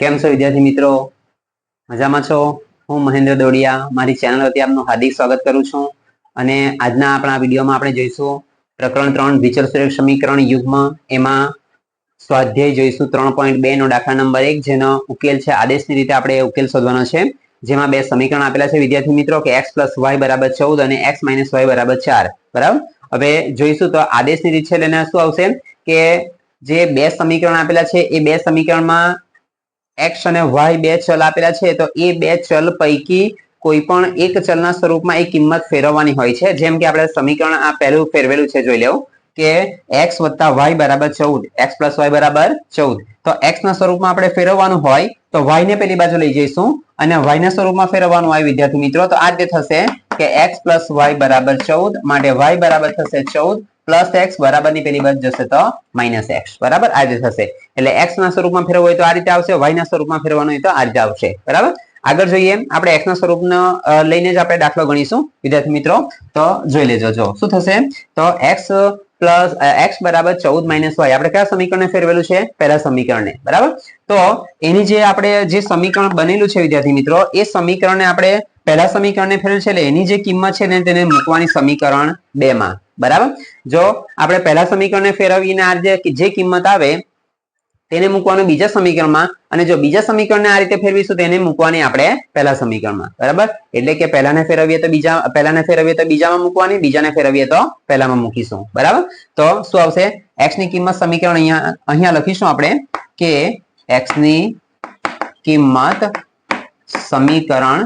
કેમ છો વિદ્યાર્થી મિત્રો? મજામાં છો? હું મહેન્દ્ર દોડિયા, મારી ચેનલ હતી આપનું હાર્દિક સ્વાગત કરું છું. અને આજના આપણા વિડીયોમાં આપણે જોઈશું પ્રકરણ ત્રણ વિચર સુરેખ સમીકરણ યુગમાં. એમાં સ્વાધ્યાય જોઈશું ત્રણ પોઈન્ટ બે નો દાખલા નંબર એક, જેનો ઉકેલ છે આદેશની રીતે આપણે ઉકેલ શોધવાનો છે. જેમાં બે સમીકરણ આપેલા છે વિદ્યાર્થી મિત્રો, કે એક્સ પ્લસ વાય બરાબર ચૌદ અને એક્સ માઇનસ વાય બરાબર ચાર. બરાબર? હવે જોઈશું તો આદેશની રીત છે એટલે શું આવશે? કે જે બે સમીકરણ આપેલા છે, એ બે સમીકરણમાં એક્સ અને વાય બે ચલ આપેલા છે, તો એ બે ચલ પૈકી કોઈ પણ એક ચલના સ્વરૂપમાં એ કિંમત ફેરવવાની હોય છે. જેમ કે આપણે સમીકરણ આ પહેલું ફેરવેલું છે, જોઈ લેવું, કે એક્સ વત્તા વાય બરાબર ચૌદ, એક્સ પ્લસ વાય બરાબર ચૌદ. તો એક્સ ના સ્વરૂપમાં આપણે ફેરવવાનું હોય, તો વાય ને પેલી બાજુ લઈ જઈશું અને વાય ના સ્વરૂપમાં ફેરવવાનું હોય, વિદ્યાર્થી મિત્રો. તો આ રીતે થશે કે એક્સ પ્લસ વાય બરાબર ચૌદ, માટે વાય બરાબર થશે ચૌદ પ્લસ એક્સ બરાબરની પેલી બાજુ જશે તો માઇનસ એક્સ. બરાબર? આ રીતે થશે. એટલે એક્સ ના સ્વરૂપમાં ફેરવવું હોય તો આ રીતે આવશે વાય ના સ્વરૂપમાં ફેરવવાનું હોય તો આ રીતે આવશે. બરાબર? આગળ જોઈએ આપણે એક્સ ના સ્વરૂપ લઈને જ આપણે દાખલો ગણીશું. વિદ્યાર્થી મિત્રો, તો જોઈ લેજો. જો, શું થશે? તો એક્સ પ્લસ એક્સ બરાબર ચૌદ માઇનસ વાય. આપણે કયા સમીકરણને ફેરવેલું છે? પહેલા સમીકરણને. બરાબર? તો એની જે આપણે, જે સમીકરણ બનેલું છે વિદ્યાર્થી મિત્રો, એ સમીકરણને આપણે પહેલા સમીકરણને ફેરવેલું છે. એટલે એની જે કિંમત છે ને તેને મૂકવાની સમીકરણ બે માં બરાબર? જો આપણે પહેલા સમીકરણને ફેરવીને આ જે કિંમત આવે, તેને મૂકવાનું બીજા સમીકરણમાં અને જો બીજા સમીકરણને આ રીતે ફેરવીશું, તેને મૂકવાની આપણે પહેલા સમીકરણમાં. બરાબર? એટલે કે પહેલાને ફેરવીએ તો બીજા પહેલાને ફેરવીએ તો બીજામાં મૂકવાની, બીજાને ફેરવીએ તો પહેલામાં મૂકીશું. બરાબર? તો શું આવશે? એક્સની કિંમત સમીકરણ અહીંયા અહીંયા લખીશું આપણે કે એક્સની કિંમત સમીકરણ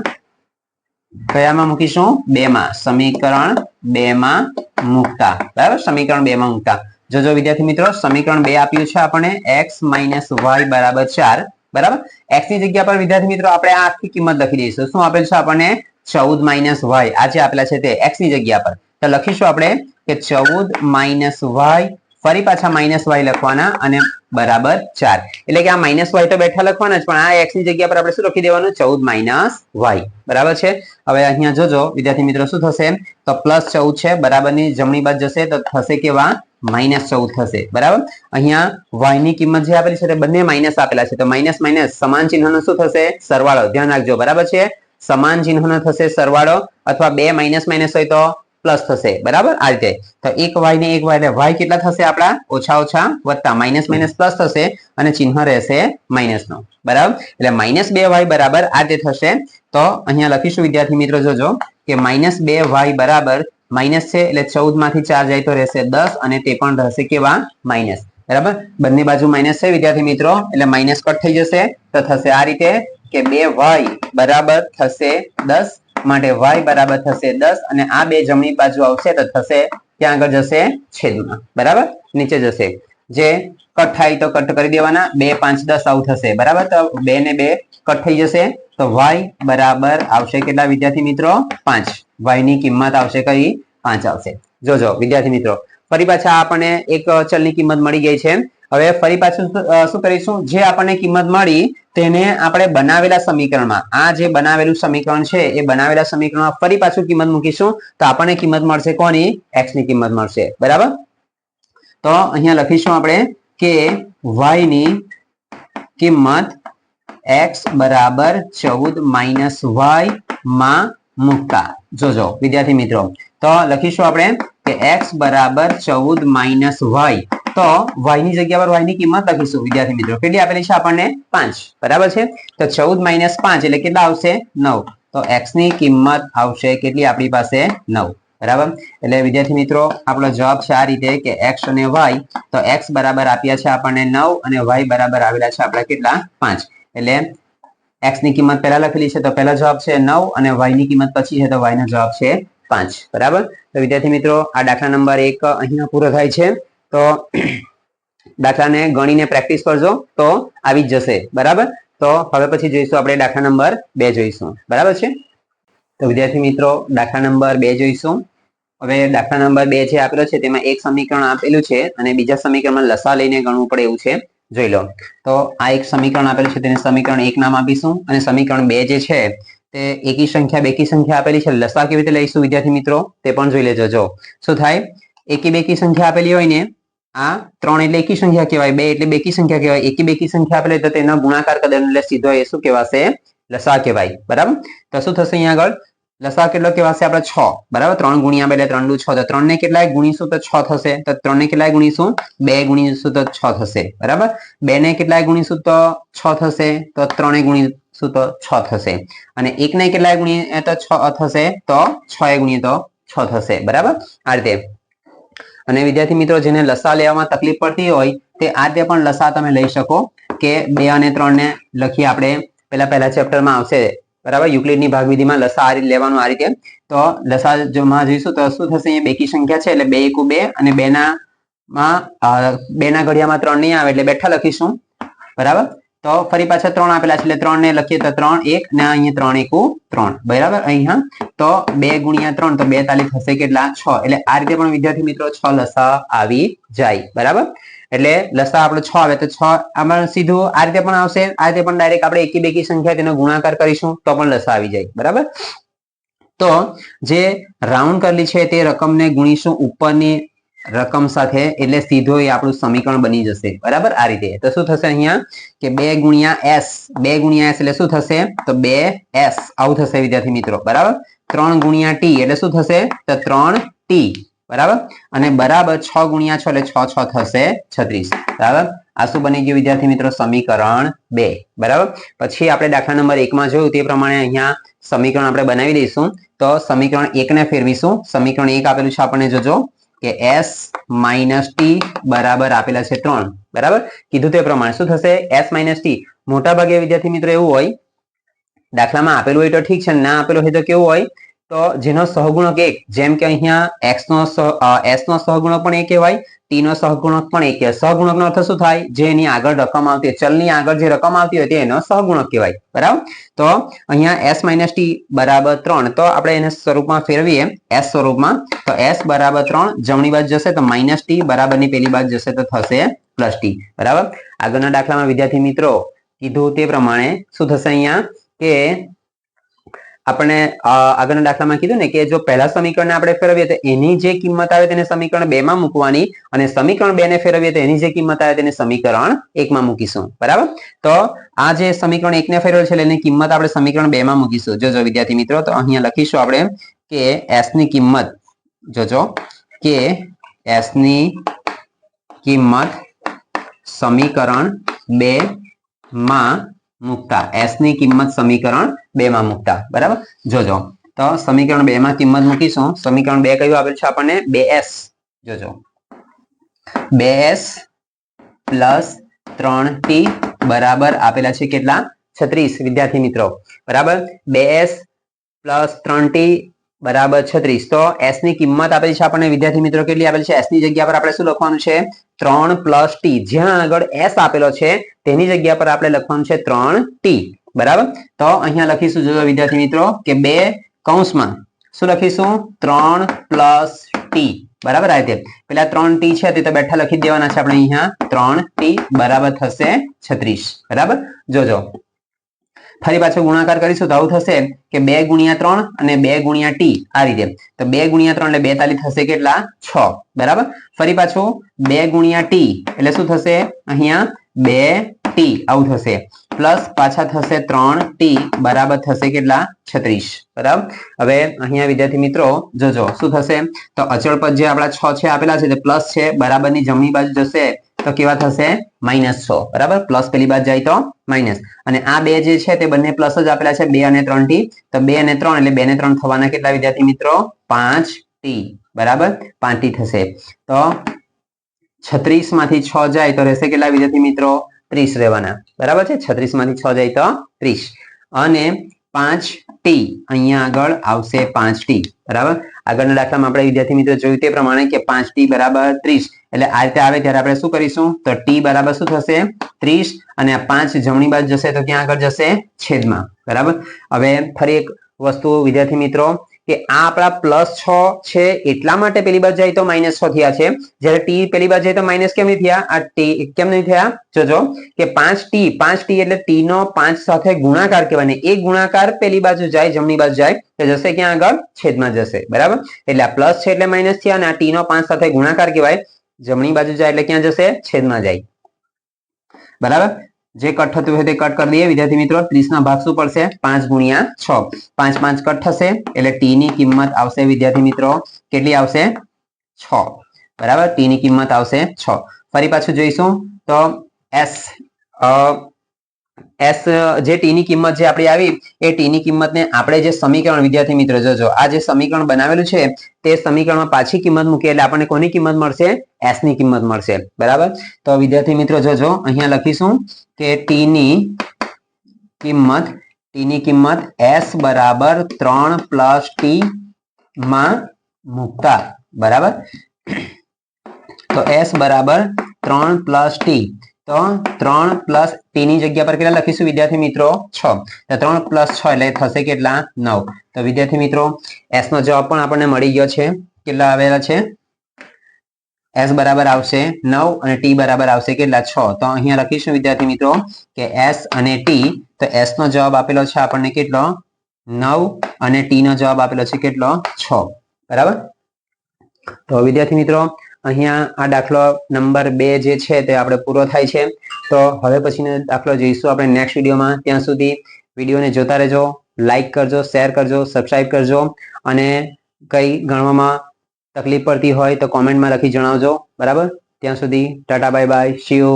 કયામાં મૂકીશું? બે માં સમીકરણ બે માં મૂકતા. બરાબર? સમીકરણ બે માં મૂકતા. જો જો, વિદ્યાર્થી મિત્રો, સમીકરણ બે આપ્યું છે આપણે. એક્સ માઇનસ વાય બરાબર ચાર. બરાબર? એક્સની જગ્યા પર, વિદ્યાર્થી મિત્રો, આપણે આ આખી કિંમત લખી દઈશું. શું આપેલ છે આપણને? ચૌદ માઇનસ વાય આ જે આપેલા છે તે એક્સની જગ્યા પર. તો લખીશું આપણે કે ચૌદ માઇનસ વાય ફરી પાછા માઇનસ વાય લખવાના અને બરાબર ચાર. એટલે કે આ માઇનસ વાય તો બેઠા લખવાના જ, પણ આ એક્સની જગ્યા પર આપણે શું લખી દેવાનું? ચૌદ માઇનસ વાય બરાબર છે? હવે અહીંયા જોજો, વિદ્યાર્થી મિત્રો, શું થશે? તો પ્લસ ચૌદ છે, બરાબરની જમણી બાજુ જશે, તો થશે કેવા? માઇનસ ચૌદ થશે. બરાબર? અહીંયા વાયની કિંમત જે આપેલી છે, તે બંને માઇનસ આપેલા છે. તો માઇનસ માઇનસ સમાન ચિહ્નનો શું થશે? સરવાળો. ધ્યાન રાખજો. બરાબર છે? સમાન ચિહ્નનો થશે સરવાળો, અથવા બે માઇનસ માઇનસ હોય તો પ્લસ થશે, બરાબર? આ રીતે. તો એક વાય ને એક વાય એટલે વાય કેટલા થશે આપણા? ઓછા ઓછા વત્તા માઇનસ માઇનસ પ્લસ થશે અને ચિહ્ન રહેશે માઇનસ નો બરાબર? એટલે માઇનસ બે વાય બરાબર આ રીતે થશે. તો અહીંયા લખીશું, વિદ્યાર્થી મિત્રો, જોજો, કે માઇનસ બે વાય બરાબર માઇનસ છે, એટલે ચૌદમાંથી ચાર જાય તો રહેશે દસ અને તે પણ રહેશે કેવા? માઇનસ. બરાબર? બંને બાજુ માઇનસ છે, વિદ્યાર્થી મિત્રો, એટલે માઇનસ કટ થઈ જશે. તો થશે આ રીતે, કે બે વાય બરાબર થશે દસ માટે વાય બરાબર થશે દસ અને આ બે જમણી બાજુ આવશે તો થશે ત્યાં આગળ જશે? છેદમાં. બરાબર? નીચે જશે. જે કટ થાય તો કટ કરી દેવાના. બે, પાંચ, દસ આવું થશે. બરાબર? તો બે ને બે કટ થઈ જશે. તો વાય બરાબર આવશે કેટલા વિદ્યાર્થી મિત્રો? પાંચ. વાયની કિંમત આવશે કઈ? પાંચ આવશે. જોજો, વિદ્યાર્થી મિત્રો. ફરી પાછા આપણને એક ચલની કિંમત મળી ગઈ છે. હવે ફરી પાછું શું- કરીશું? જે આપણને કિંમત મળી તેને આપણે બનાવેલા સમીકરણમાં. આ જે બનાવેલું સમીકરણ છે, એ બનાવેલા સમીકરણમાં ફરી પાછું કિંમત મૂકીશું. તો આપણને કિંમત મળશે કોની? એક્સની કિંમત મળશે. બરાબર? તો અહીંયા લખીશું આપણે કે વાયની કિંમત એક્સ બરાબર ચૌદ માઇનસ વાયમાં મૂકતા. જોજો, વિદ્યાર્થી મિત્રો. તો લખીશું આપણે કે એક્સ બરાબર ચૌદ માઇનસ વાય તો વાયની જગ્યા પર વાયની કિંમત લખીશું, વિદ્યાર્થી મિત્રો. કેટલી આપેલી છે આપણને? પાંચ. બરાબર છે? તો ચૌદ માઇનસ પાંચ એટલે કેટલા આવશે? નવ. તો એક્સની કિંમત આવશે કેટલી આપણી પાસે? નવ. બરાબર? એટલે વિદ્યાર્થી મિત્રો, આપણો જવાબ છે આ રીતે કે એક્સ અને વાય તો એક્સ બરાબર આપ્યા છે આપણને નવ અને વાય બરાબર આવેલા છે આપણા કેટલા? પાંચ. એટલે એક્સની કિંમત પહેલા લખેલી છે, તો પહેલા જવાબ છે નવ અને વાયની કિંમત પછી છે, તો વાય નો જવાબ છે પાંચ. બરાબર? તો વિદ્યાર્થી મિત્રો, આ દાખલા નંબર એક અહીંયા પૂરો થાય છે. તો દાખલાને ગણીને પ્રેક્ટિસ કરજો તો આવી જ જશે, બરાબર? તો હવે પછી જોઈશું આપણે દાખલા નંબર બે જોઈશું, બરાબર છે? તો વિદ્યાર્થી મિત્રો, દાખલા નંબર બે જોઈશું. હવે દાખલા નંબર બે જે આપેલો છે તેમાં એક સમીકરણ આપેલું છે અને બીજા સમીકરણમાં લસા લઈને ગણવું પડે એવું છે, જોઈ લો. તો આ એક સમીકરણ આપેલું છે, તેને સમીકરણ એક નામ આપીશું અને સમીકરણ બે જે છે તે એકી સંખ્યા બેકી સંખ્યા આપેલી છે, લસા કેવી રીતે લઈશું વિદ્યાર્થી મિત્રો? તે પણ જોઈ લેજો શું થાય? એકી બેકી સંખ્યા આપેલી હોય ને આ ત્રણ એટલે એકી સંખ્યા કહેવાય, બે એટલે બેકી સંખ્યા કહેવાય, એકી બેકી સંખ્યા આપેલી તો તેનો ગુણાકાર કરે એટલે સીધો એ શું કહેવાશે? લસા કહેવાય, બરાબર? તો શું થશે અહીંયા આગળ? લસા કેટલો કહેવાશે આપણે? છ, બરાબર? ત્રણ ગુણ્યા બે એટલે ત્રણ દુ છ, તો ત્રણ ને કેટલાય ગુણીશું તો છ થશે. તો ત્રણ ને કેટલાય ગુણીશું? બે ગુણીશું તો છ થશે, બરાબર? બે ને કેટલાય ગુણીશું તો છ થશે, તો ત્રણે ગુણીશું તો છ થશે. અને એક ને કેટલાય ગુણીએ તો છ થશે, તો છ એ ગુણીએ તો છ થશે, બરાબર? આ રીતે. અને વિદ્યાર્થી મિત્રો, જેને લસા લેવામાં તકલીફ પડતી હોય, તે આ રીતે પણ લસા તમે લઈ શકો કે બે અને ત્રણ ને લખી આપણે પેલા પહેલા ચેપ્ટરમાં આવશે. બરાબર? યુક્લિડની ભાગવિધિમાં લસા આ લેવાનું આ રીતે. તો લસા જો માં જોઈશું તો શું થશે? અહીંયા બેકી સંખ્યા છે એટલે બે એકુ બે અને બેના માં બેના ઘડિયામાં ત્રણ નહીં આવે એટલે બેઠા લખીશું. બરાબર? તો ફરી પાછા ત્રણ આપેલા છે, એટલે ત્રણ ને લખીએ તો ત્રણ એક, ને અહીંયા ત્રણ એકુ ત્રણ. બરાબર? અહીંયા તો બે ગુણ્યા ત્રણ, તો બે તાલી થશે કેટલા? છ. એટલે આ રીતે પણ વિદ્યાર્થી મિત્રો છ લસા આવી જાય. બરાબર? એટલે લસા આપણે છ આવે તો છ આમાં સીધું આ રીતે પણ આવશે. આ રીતે પણ ડાયરેક્ટ આપણે એકી બેકી સંખ્યા તેનો ગુણાકાર કરીશું, તો પણ લસા આવી જાય. બરાબર? તો જે રાઉન્ડ કરેલી છે તે રકમને ગુણીશું ઉપરની રકમ સાથે એટલે સીધો એ આપણું સમીકરણ બની જશે. બરાબર? આ રીતે. તો શું થશે અહીંયા? કે બે ગુણ્યા એસ. બે ગુણ્યા એસ એટલે શું થશે? તો બે એસ. આવું થશે વિદ્યાર્થી મિત્રો. બરાબર? ત્રણ ગુણ્યા ટી એટલે શું થશે? તો ત્રણ ટી. બરાબર? અને બરાબર છ ગુણ્યા છ એટલે છ છ થશે છત્રીસ. બરાબર? આ શું બની ગયું વિદ્યાર્થી મિત્રો? સમીકરણ બે. બરાબર? પછી આપણે દાખલા નંબર એકમાં જોયું તે પ્રમાણે અહીંયા સમીકરણ આપણે બનાવી દઈશું. તો સમીકરણ એકને ફેરવીશું. સમીકરણ એક આપેલું છે આપણને જોજો. કે એસ માઇનસ ટી બરાબર આપેલા છે ત્રણ. બરાબર? કીધું તે પ્રમાણે. શું થશે? એસ માઇનસ ટી મોટા ભાગે વિદ્યાર્થી મિત્રો એવું હોય, દાખલામાં આપેલું હોય તો ઠીક છે, ના આપેલું હોય તો કેવું હોય? તો જેનો સહગુણક એક, જેમ કે અહીંયા એક્સ નો એસ નો સહગુણક પણ એક કહેવાય ટી નો સહગુણક પણ એક કહેવાય. સહગુણક નો અર્થ શું થાય? જે એની આગળ રકમ આવતી હોય, ચલની આગળ જે રકમ આવતી હોય, તે એનો સહગુણક કહેવાય. બરાબર? તો અહીંયા એસ માઇનસ ટી બરાબર ત્રણ, તો આપણે એને સ્વરૂપમાં ફેરવીએ. એસ સ્વરૂપમાં, તો એસ બરાબર ત્રણ, જમણી બાજુ જશે તો માઇનસ ટી બરાબરની પેલી બાજુ જશે તો થશે પ્લસ ટી બરાબર? આગળના દાખલામાં વિદ્યાર્થી મિત્રો કીધું તે પ્રમાણે શું થશે અહીંયા? કે આપણે આગળના દાખલામાં કીધું ને કે જો પહેલા સમીકરણને આપણે ફેરવીએ તો એની જે કિંમત આવે તેને સમીકરણ બે માં મૂકવાની અને સમીકરણ બે ને ફેરવીએ તો એની જે કિંમત આવે તેને સમીકરણ એકમાં મૂકીશું. બરાબર? તો આ જે સમીકરણ એકને ફેરવેલ છે એની કિંમત આપણે સમીકરણ બે માં મૂકીશું. જોજો વિદ્યાર્થી મિત્રો, તો અહીંયા લખીશું આપણે કે એસની કિંમત, જોજો, કે એસની કિંમત સમીકરણ બે માં મૂકતા. એસની કિંમત સમીકરણ બે માં મૂકતા. બરાબર? જોજો. તો સમીકરણ બે માં કિંમત મૂકીશું. સમીકરણ બે કયું આપેલ છે આપણને? બે એસ જોજો. બે એસ પ્લસ ત્રણ ટી બરાબર આપેલા છે કેટલા? છત્રીસ. વિદ્યાર્થી મિત્રો. બરાબર? બે એસ પ્લસ ત્રણ ટી બરાબર છત્રીસ તો એસની કિંમત આપેલી છે આપણને, વિદ્યાર્થી મિત્રો, કેટલી આપેલી છે? એસની જગ્યા પર આપણે શું લખવાનું છે? ત્રણ પ્લસ ટી જ્યાં આગળ એસ આપેલો છે, તેની જગ્યા પર આપણે લખવાનું છે ત્રણ ટી બરાબર? તો અહીંયા લખીશું જો વિદ્યાર્થી મિત્રો, કે બે કૌંસમાં શું લખીશું? ત્રણ પ્લસ ટી બરાબર? આ રીતે. પેલા ત્રણ ટી છે, તે તો બેઠા લખી દેવાના છે આપણે અહીંયા. ત્રણ ટી બરાબર થશે છત્રીસ. બરાબર? જોજો. ફરી પાછો ગુણાકાર કરીશું તો આવું થશે કે બે ગુણ્યા ત્રણ અને બે ગુણ્યા ટી આ રીતે. તો બે ગુણ્યા ત્રણ એટલે બેતાલીસ થશે કેટલા? છ. બરાબર? ફરી પાછું બે ગુણ્યા ટી એટલે શું થશે? અહીંયા બે ટી આવું થશે. પ્લસ પાછા થશે ત્રણ ટી બરાબર થશે કેટલા? છત્રીસ. બરાબર? હવે અહીંયા વિદ્યાર્થી મિત્રો જોજો. શું થશે? તો અચળ પદ જે આપણા છ છે આપેલા છે તે પ્લસ છે. બરાબરની જમણી બાજુ જશે. તો કેવા થશે? માઇનસ છ. બરાબર? પ્લસ પેલી બાજુ જાય તો માઇનસ અને આ બે જે છે તે બંને પ્લસ જ આપેલા છે, બે અને ત્રણ ટી. તો બે અને ત્રણ એટલે બે ને ત્રણ થવાના કેટલા વિદ્યાર્થી મિત્રો? પાંચ ટી. બરાબર? પાંચ ટી થશે. તો છત્રીસમાંથી છ જાય તો રહેશે કેટલા વિદ્યાર્થી મિત્રો? ત્રીસ રહેવાના. બરાબર છે? છત્રીસમાંથી છ જાય તો ત્રીસ. અને પાંચ ટી અહીંયા આગળ આવશે પાંચ ટી. બરાબર? આગળના દાખલામાં આપણે વિદ્યાર્થી મિત્રો જોયું તે પ્રમાણે કે પાંચ ટી બરાબર ત્રીસ. એટલે આ રીતે આવે ત્યારે આપણે શું કરીશું? તો ટી બરાબર શું થશે? ત્રીસ. અને આ પાંચ જમણી બાજુ જશે તો ક્યાં આગળ જશે? છેદમાં. બરાબર? હવે ફરી એક વસ્તુ વિદ્યાર્થી મિત્રો કે આ આપણા પ્લસ છ છે એટલા માટે પેલી બાજુ જાય તો માઇનસ છ થયા છે. જ્યારે ટી પેલી બાજુ જાય તો માઇનસ કેમ નહીં થયા? આ ટી કેમ નહીં થયા? જોજો કે પાંચ ટી પાંચ ટી એટલે ટી નો પાંચ સાથે ગુણાકાર કહેવાય ને એ ગુણાકાર પેલી બાજુ જાય, જમણી બાજુ જાય, તો જશે ક્યાં આગળ? છેદમાં જશે. બરાબર? એટલે આ પ્લસ છે એટલે માઇનસ થયા અને આ ટી નો પાંચ સાથે ગુણાકાર કહેવાય, જમણી બાજુ જાય એટલે ક્યાં જશે? છેદમાં જાય. બરાબર? જે કટ થતું હોય તે કટ કરી દઈએ. વિદ્યાર્થી મિત્રો, ત્રીસ ના ભાગ શું પડશે? પાંચ ગુણ્યા છ. પાંચ પાંચ કટ થશે એટલે ટી ની કિંમત આવશે વિદ્યાર્થી મિત્રો, કેટલી આવશે? છ. બરાબર? ટી ની કિંમત આવશે છ. ફરી પાછું જોઈશું. તો એસ એસ જે ટી ની કિંમત જે આપણી આવી, એ ટી ની કિંમતને આપણે જે સમીકરણ, વિદ્યાર્થી મિત્ર, જોજો. આ જે સમીકરણ બનાવેલું છે, તે સમીકરણમાં પાછી કિંમત મૂકીએ એટલે આપણને કોની કિંમત મળશે? એસની કિંમત મળશે. બરાબર? તો વિદ્યાર્થી મિત્રો, જોજો, અહીંયા લખીશું કે ટી ની કિંમત ટી ની કિંમત એસ બરાબર ત્રણ પ્લસ ટી માં મૂકતા. બરાબર? તો એસ બરાબર ત્રણ પ્લસ ટી તો ત્રણ પ્લસ ટી ની જગ્યા પર કેટલા લખીશું વિદ્યાર્થી મિત્રો? છ. તો ત્રણ પ્લસ છ એટલે થશે કેટલા? નવ. તો વિદ્યાર્થી મિત્રો એસ નો જવાબ પણ આપણને મળી ગયો છે. કેટલા આવેલા છે? એસ બરાબર આવશે નવ અને ટી બરાબર આવશે કેટલા? છ. તો અહીંયા લખીશું વિદ્યાર્થી મિત્રો કે એસ અને ટી તો એસ નો જવાબ આપેલો છે આપણને કેટલો? નવ અને ટી નો જવાબ આપેલો છે કેટલો? છ. બરાબર? તો વિદ્યાર્થી મિત્રો અહીંયા આ દાખલો નંબર બે જે છે તે આપણે પૂરો થાય છે. તો હવે પછીનો દાખલો જોઈશું આપણે નેક્સ્ટ વિડીયોમાં. ત્યાં સુધી વિડીયોને જોતા રહેજો લાઈક કરજો શેર કરજો સબસ્ક્રાઇબ કરજો અને કઈ ગણવામાં તકલીફ પડતી હોય તો કોમેન્ટમાં લખી જણાવજો. બરાબર? ત્યાં સુધી ટાટા બાય બાય શિવ